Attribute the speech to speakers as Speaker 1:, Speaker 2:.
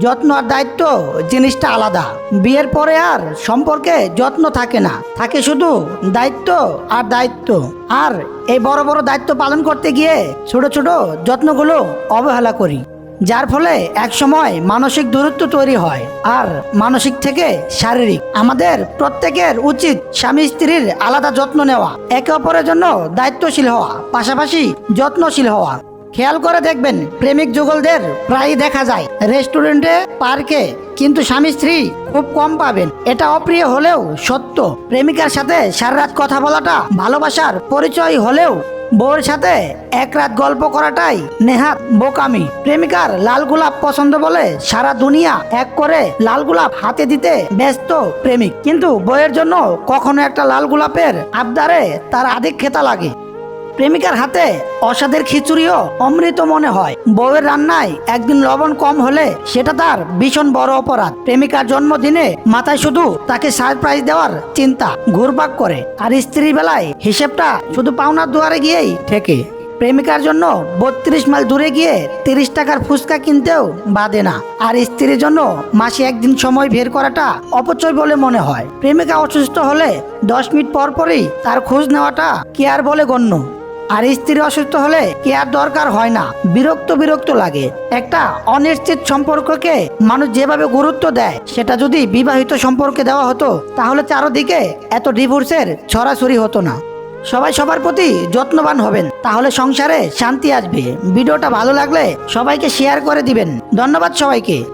Speaker 1: যত্ন আর দায়িত্ব, জিনিসটা আলাদা। বিয়ের পরে আর সম্পর্কে যত্ন থাকে না। থাকে শুধু দায়িত্ব আর দায়িত্ব। আর এই বড় বড় দায়িত্ব পালন করতে গিয়ে ছোট ছোট যত্নগুলো অবহেলা করি। যার ফলে এক সময় মানসিক দূরত্ব তৈরি হয় আর মানসিক থেকে শারীরিক। আমাদের প্রত্যেকের উচিত স্বামী স্ত্রীর আলাদা যত্ন নেওয়া। একে অপরের জন্য দায়িত্বশীল হওয়া, পাশাপাশি যত্নশীল হওয়া। খেয়াল করে দেখবেন, প্রেমিক যুগলদের প্রায়ই দেখা যায়, রেস্টুরেন্টে, পার্কে, কিন্তু স্বামী স্ত্রী খুব কম পাবেন। এটা অপ্রিয় হলেও সত্য। প্রেমিকার সাথে সারা রাত কথা বলাটা, ভালোবাসার পরিচয় হলেও বউর সাথে এক রাত গল্প করাটাই নেহাত বোকামি। প্রেমিকার লাল গোলাপ পছন্দ বলে সারা দুনিয়া এক করে লাল গোলাপ হাতে দিতে ব্যস্ত প্রেমিক। কিন্তু বইয়ের জন্য কখনো একটা লাল গোলাপের আবদারে তার আধিক খেতা লাগে। প্রেমিকার হাতে অসাদের খিচুড়িও অমৃত মনে হয়। বউয়ের রান্নায় একদিন লবণ কম হলে সেটা তার ভীষণ বড় অপরাধ। প্রেমিকার জন্মদিনে মাথায় শুধু তাকে সারপ্রাইজ দেওয়ার চিন্তা ঘুরপাক করে আর স্ত্রীর বেলায় হিসেবটা শুধু পাওনার দুয়ারে গিয়েই ঠেকে। প্রেমিকার জন্য বত্রিশ মাইল দূরে গিয়ে তিরিশ টাকার ফুচকা কিনতেও বাদে না। আর স্ত্রীর জন্য মাসে একদিন সময় বের করাটা অপচয় বলে মনে হয়। প্রেমিকা অসুস্থ হলে দশ মিনিট পর পরই তার খোঁজ নেওয়াটা কেয়ার বলে গণ্য। আর স্ত্রী অসুস্থ হলে কেয়ার দরকার হয় না? বিরক্ত বিরক্ত লাগে। একটা অনিশ্চিত সম্পর্ককে মানুষ যেভাবে গুরুত্ব দেয়, সেটা যদি বিবাহিত সম্পর্কে দেওয়া হতো, তাহলে চারদিকে এত ডিভোর্সের ছড়াছড়ি হতো না। সবাই সবার প্রতি যত্নবান হবেন, তাহলে সংসারে শান্তি আসবে। ভিডিওটা ভালো লাগলে সবাইকে শেয়ার করে দিবেন। ধন্যবাদ সবাইকে।